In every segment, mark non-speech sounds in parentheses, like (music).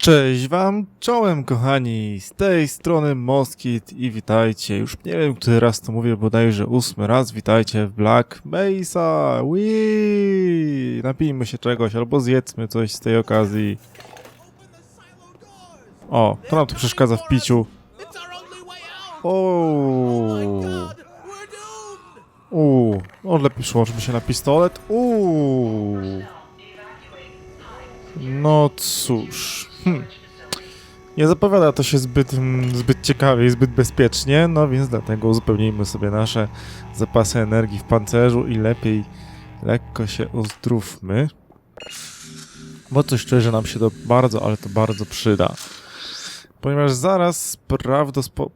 Cześć wam, czołem kochani, z tej strony Moskit i witajcie, już nie wiem który raz to mówię, bodajże ósmy raz, witajcie w Black Mesa, Wii! Napijmy się czegoś albo zjedzmy coś z tej okazji. O, to nam tu przeszkadza w piciu. Doomed. uuu, o lepiej przyłączmy się na pistolet, uuu. No cóż, hm. Nie zapowiada to się zbyt, mm, zbyt ciekawie i zbyt bezpiecznie, no więc dlatego uzupełnijmy sobie nasze zapasy energii w pancerzu i lepiej lekko się uzdrówmy. Bo coś czuję, że nam się to bardzo, ale to bardzo przyda. Ponieważ zaraz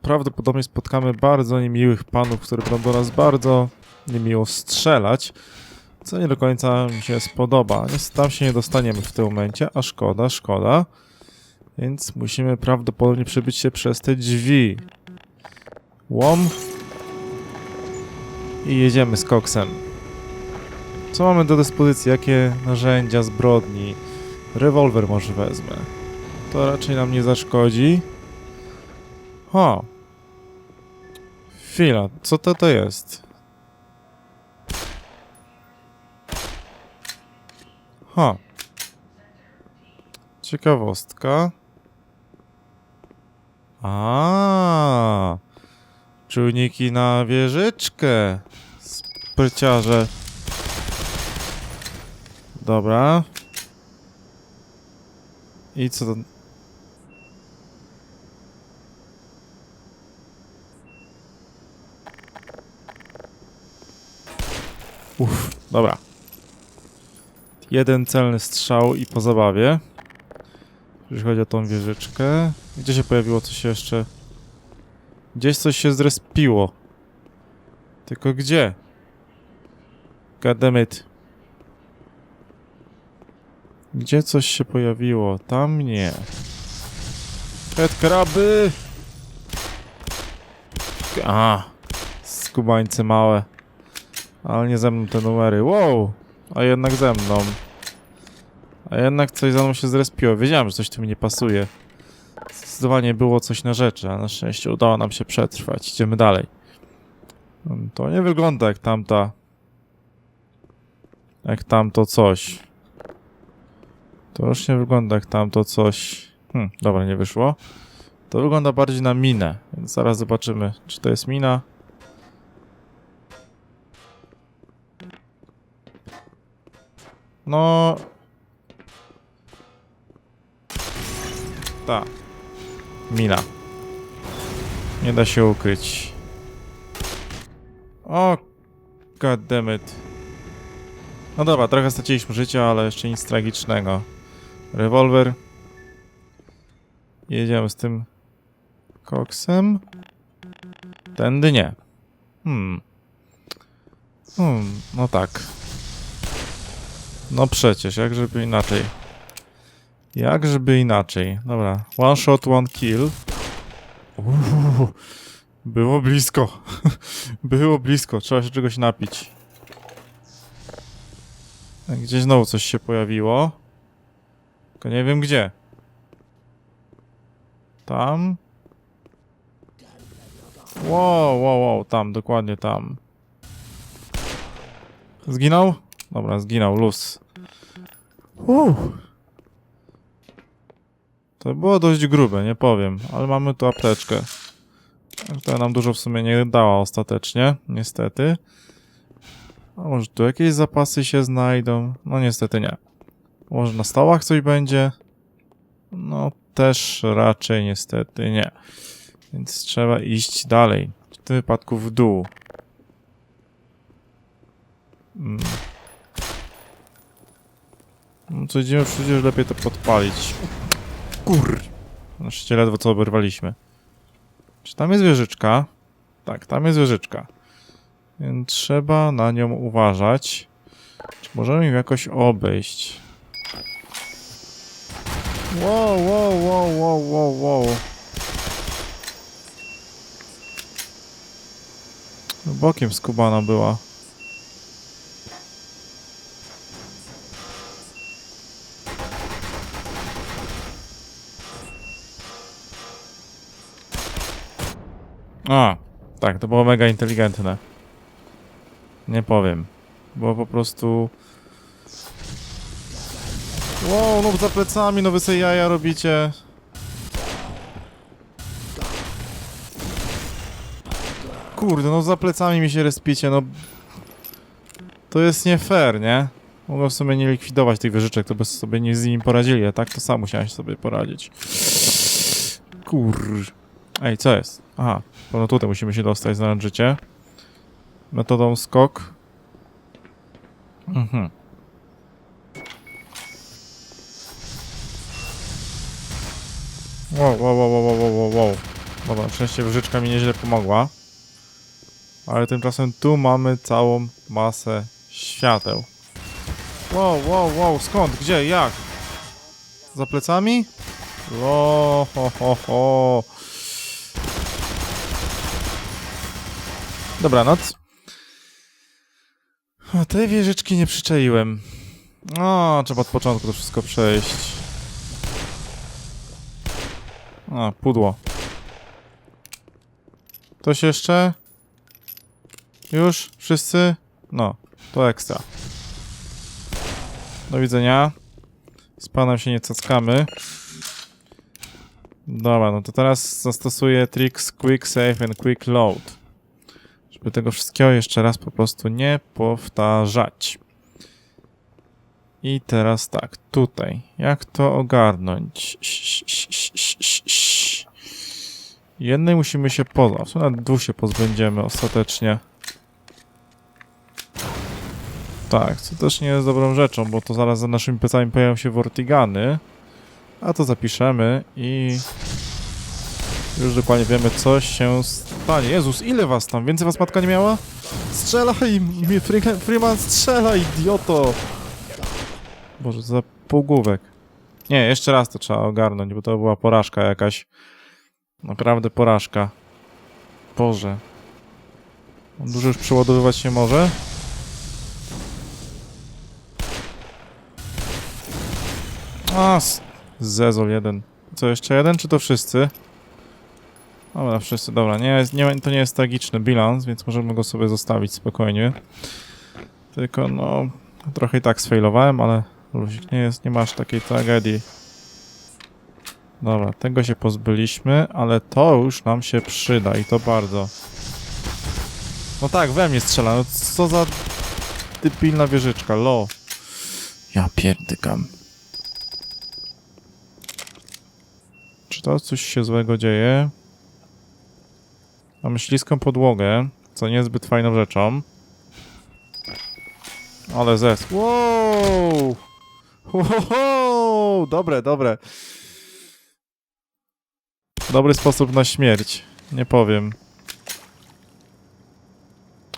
prawdopodobnie spotkamy bardzo niemiłych panów, które będą do nas bardzo niemiło strzelać, co nie do końca mi się spodoba. Tam się nie dostaniemy w tym momencie, a szkoda, szkoda. Więc musimy prawdopodobnie przebyć się przez te drzwi. Łom. I jedziemy z koksem. Co mamy do dyspozycji? Jakie narzędzia zbrodni? Rewolwer może wezmę. To raczej nam nie zaszkodzi. O. Chwila, co to to jest? Ha. Ciekawostka. A, czujniki na wieżyczkę. Spryciarze. Dobra. I co to? Uff, dobra. Jeden celny strzał i po zabawie. Jeżeli chodzi o tą wieżyczkę. Gdzie się pojawiło coś jeszcze? Gdzieś coś się zrespiło. Tylko gdzie? Goddammit. Gdzie coś się pojawiło? Tam nie. Headcraby! A, skubańce małe. Ale nie ze mną te numery. Wow! A jednak ze mną. A jednak coś za mną się zrespiło. Wiedziałem, że coś tu mi nie pasuje. Zdecydowanie było coś na rzeczy, a na szczęście udało nam się przetrwać. Idziemy dalej. Mm, To nie wygląda jak tamta... Jak tamto coś. To już nie wygląda jak tamto coś... Hm, dobra, nie wyszło. To wygląda bardziej na minę, więc zaraz zobaczymy, czy to jest mina. No... Ta. Mina. Nie da się ukryć. O, goddammit. No dobra, trochę straciliśmy życia, ale jeszcze nic tragicznego. Rewolwer. Jedziemy z tym koksem. Tędy nie. Hmm. Hmm, no tak. No przecież, jak żeby inaczej. Jak żeby inaczej. Dobra, one shot, one kill. Uuu, było blisko. (laughs) było blisko, trzeba się czegoś napić. Gdzieś znowu coś się pojawiło. Tylko nie wiem gdzie. Tam. Wow, wow, wow, tam, dokładnie tam. Zginął? Dobra, zginął, luz. Uff. To było dość grube, nie powiem, ale mamy tu apteczkę. To nam dużo w sumie nie dała ostatecznie, niestety. A może tu jakieś zapasy się znajdą? No niestety nie. Może na stołach coś będzie? No też raczej niestety nie. Więc trzeba iść dalej. W tym wypadku w dół. Mm. No co idziemy przecież lepiej to podpalić. Kur... Na szczęście ledwo co oberwaliśmy. Czy tam jest wieżyczka? Tak, tam jest wieżyczka. Więc trzeba na nią uważać. Czy możemy ją jakoś obejść? Wow, wow, wow, wow, wow, wow. Bokiem skubana była. A, tak, to było mega inteligentne. Nie powiem. Było po prostu... Wow, no za plecami, no wy sobie jaja robicie. Kurde, no za plecami mi się respicie, no... To jest nie fair, nie? Mogą sobie nie likwidować tych wieżyczek, to by sobie nie z nimi poradzili, a tak to sam musiałem sobie poradzić. Kur... Ej, co jest? Aha, no tutaj musimy się dostać, znaleźć życie. Metodą skok. Mhm. Wow, wow, wow, wow, wow, wow, wow. Dobra, szczęście wyżyczka mi nieźle pomogła. Ale tymczasem tu mamy całą masę świateł. Wow, wow, wow, skąd? Gdzie? Jak? Za plecami? O, ho, ho, ho. Dobranoc. O, tej wieżyczki nie przyczaiłem. O, trzeba od początku to wszystko przejść. A, pudło. Ktoś jeszcze? Już? Wszyscy? No, to ekstra. Do widzenia. Z panem się nie cackamy. Dobra, no to teraz zastosuję tricks Quick Save and Quick Load. Żeby tego wszystkiego jeszcze raz po prostu nie powtarzać. I teraz tak, tutaj. Jak to ogarnąć? Jednej musimy się pozbyć. Nawet dwóch się pozbędziemy ostatecznie. Tak, co też nie jest dobrą rzeczą, bo to zaraz za naszymi plecami pojawią się Vortigany. A to zapiszemy i już dokładnie wiemy, co się stanie. Jezus, ile was tam? Więcej was matka nie miała? Strzelaj! Freeman, strzelaj, idioto! Boże, za półgłówek. Nie, jeszcze raz to trzeba ogarnąć, bo to była porażka jakaś. Naprawdę porażka. Boże. On dużo już przeładowywać się może? A, Zezol jeden. Co, jeszcze jeden, czy to wszyscy? Dobra, wszyscy, dobra, nie, nie, to nie jest tragiczny bilans, więc możemy go sobie zostawić spokojnie. Tylko, no, trochę i tak sfailowałem, ale luzik, nie jest, nie masz takiej tragedii. Dobra, tego się pozbyliśmy, ale to już nam się przyda i to bardzo. No tak, we mnie strzela, no co za debilna wieżyczka, lo. Ja pierdykam. Czy to coś się złego dzieje? Mamy śliską podłogę, co niezbyt fajną rzeczą. Ale zes. Wow! Wow! Dobre, dobre. Dobry sposób na śmierć. Nie powiem.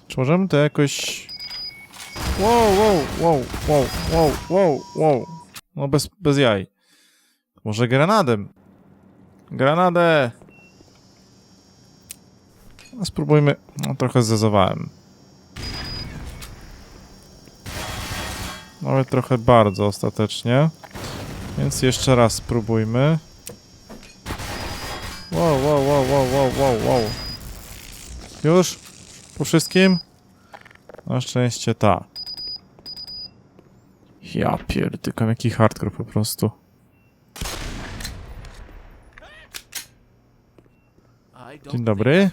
Czy możemy to jakoś... Wow, wow, wow, wow, wow, wow, wow. No bez, bez jaj. Może granadem? Granadę! Spróbujmy... No trochę zezowałem. Nawet trochę bardzo ostatecznie. Więc jeszcze raz spróbujmy. Wow, wow, wow, wow, wow, wow, wow. Już? Po wszystkim? Na szczęście ta. Ja pierdykam, jaki hardcore po prostu. I don't Dzień dobry.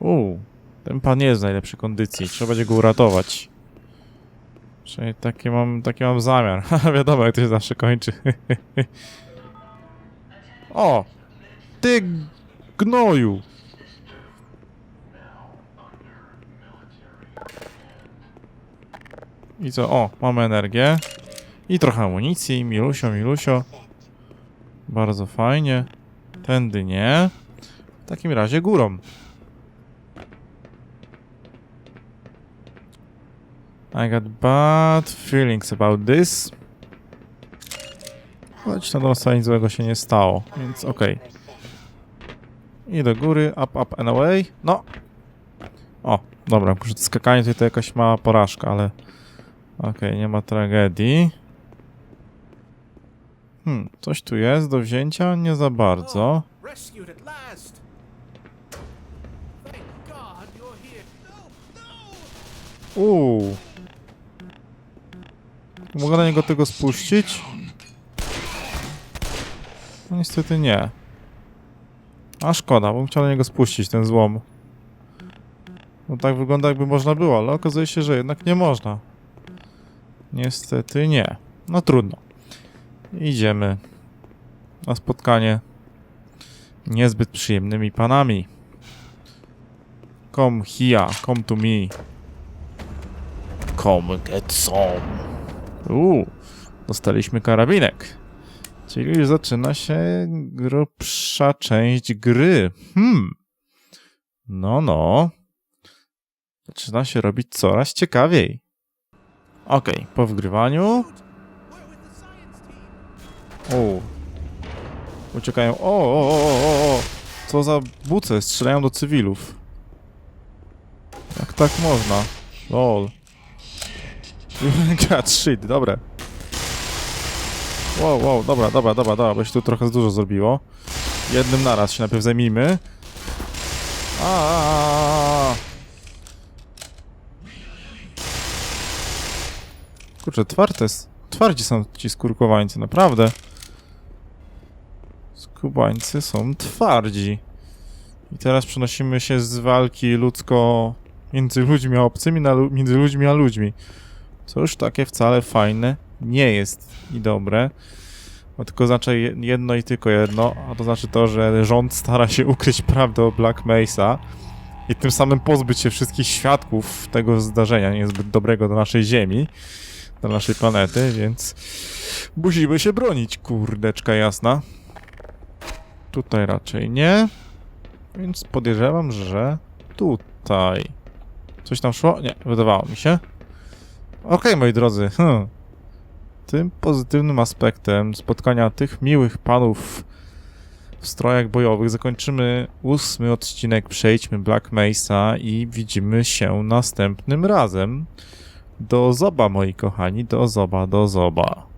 Uuu, ten pan nie jest w najlepszej kondycji. Trzeba będzie go uratować. Przynajmniej taki mam, taki mam zamiar. (laughs) Wiadomo, jak to się zawsze kończy. (laughs) o! Ty gnoju! I co? O, mamy energię. I trochę amunicji. Milusio, milusio. Bardzo fajnie. Tędy nie. W takim razie górą. I got bad feelings about this. Choć na dosa nic złego się nie stało, więc okej. I do góry, up, up and away. No! O, dobra, skakanie tutaj to jakaś mała porażka, ale... Okej, nie ma tragedii. Hmm, coś tu jest do wzięcia? Nie za bardzo. Uuu. Mogę na niego tego spuścić? No niestety nie. A szkoda, bo chciał na niego spuścić ten złom. No tak wygląda jakby można było, ale okazuje się, że jednak nie można. Niestety nie. No trudno. Idziemy na spotkanie niezbyt przyjemnymi panami. Come here, come to me. Come get some. Uuu, dostaliśmy karabinek. Czyli już zaczyna się grubsza część gry. Hmm. No, no. Zaczyna się robić coraz ciekawiej. Okej, po wgrywaniu. Uciekają. O, o, o, o, o. Co za buce, strzelają do cywilów. Jak tak można? Lol. God shit, dobre. Wow, wow, dobra, dobra, dobra, dobra, bo się tu trochę dużo zrobiło. Jednym naraz się najpierw zajmijmy. A. Kurczę, twarde, s- twardzi są ci skurkowańcy, naprawdę. Skubańcy są twardzi. I teraz przenosimy się z walki ludzko między ludźmi a obcymi na lu- między ludźmi a ludźmi. Co już takie wcale fajne nie jest i dobre. Bo tylko znaczy je- jedno i tylko jedno, a to znaczy to, że rząd stara się ukryć prawdę o Black Mesa i tym samym pozbyć się wszystkich świadków tego zdarzenia niezbyt dobrego do naszej Ziemi, do naszej planety, więc musimy się bronić, kurdeczka jasna. Tutaj raczej nie, więc podejrzewam, że tutaj. Coś tam szło? Nie, wydawało mi się. Okej, moi drodzy. Hmm. Tym pozytywnym aspektem spotkania tych miłych panów w strojach bojowych zakończymy ósmy odcinek Przejdźmy Black Mesa i widzimy się następnym razem. Do zoba, moi kochani, do zoba, do zoba.